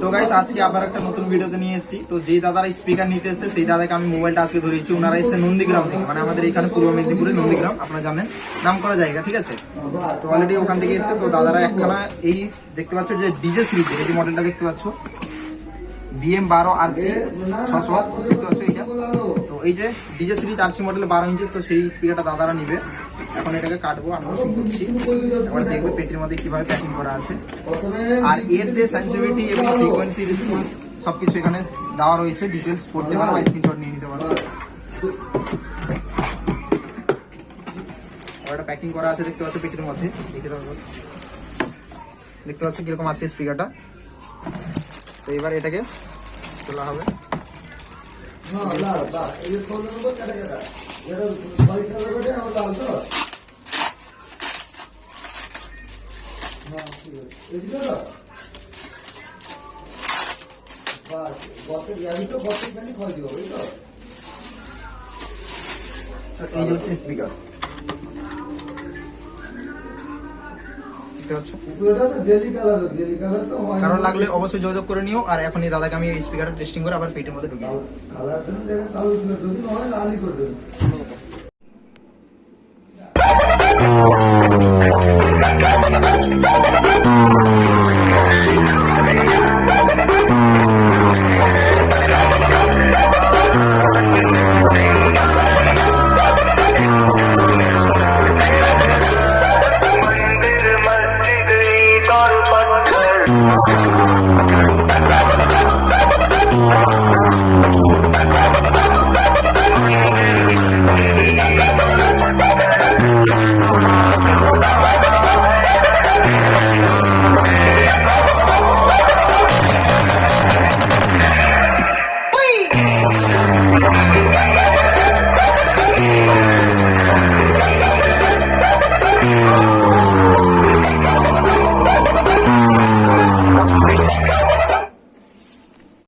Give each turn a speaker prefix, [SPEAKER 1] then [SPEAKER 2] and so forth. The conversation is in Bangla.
[SPEAKER 1] তো গাইস আজকে আবার একটা নতুন ভিডিওতে নিয়ে এসেছি। তো যেই দাদারা স্পিকার নিতে এসেছে, সেই দাদাকে আমি মোবাইলটা আজকে ধরিয়েছি। ওনারা এসেছে নন্দীগ্রাম থেকে মানে আমাদের এখানে পূর্ব মেদিনীপুরে নন্দীগ্রাম, আপনারা জানেন। নাম করা জায়গা, ঠিক আছে? তো অলরেডি ওখান থেকে এসেছে। তো দাদারা একখানা এই দেখতে পাচ্ছ যে ডিজে সিরিজ এই যে মডেলটা দেখতে পাচ্ছ। বিএম বারো আর সি ছশো, দেখতে পাচ্ছ এইটা? তো এই যে ডিজে সিরিজ আর সি মডেলে বারো ইঞ্চি তো সেই স্পিকারটা দাদারা নিবে। এখন এটাকে কাটবো আনবক্সিং করছি এবার দেখবে পেটির মধ্যে কীভাবে প্যাকিং করা আছে আর এর যে সেন্সিটিভিটি এবং ফ্রিকোয়েন্সি রেসপন্স সবকিছু এখানে দেওয়া রয়েছে ডিটেলস পড়তে পারো বা স্ক্রিনশট নিয়ে নিতে পারো এটা প্যাকিং করা আছে দেখতে পাচ্ছ পেটির মধ্যে দেখে দাও এবার। দেখতে পাচ্ছ কীরকম আছে স্পিকারটা তো এবার এটাকে তোলা হবে এই হচ্ছে স্পিকার কারণ লাগলে অবশ্যই যোগাযোগ করে নিও, আর এখন এই দাদাকে আমি স্পিকারটা টেস্টিং করে আবার পেটের মধ্যে ঢুকিয়ে দেবো
[SPEAKER 2] Thank you.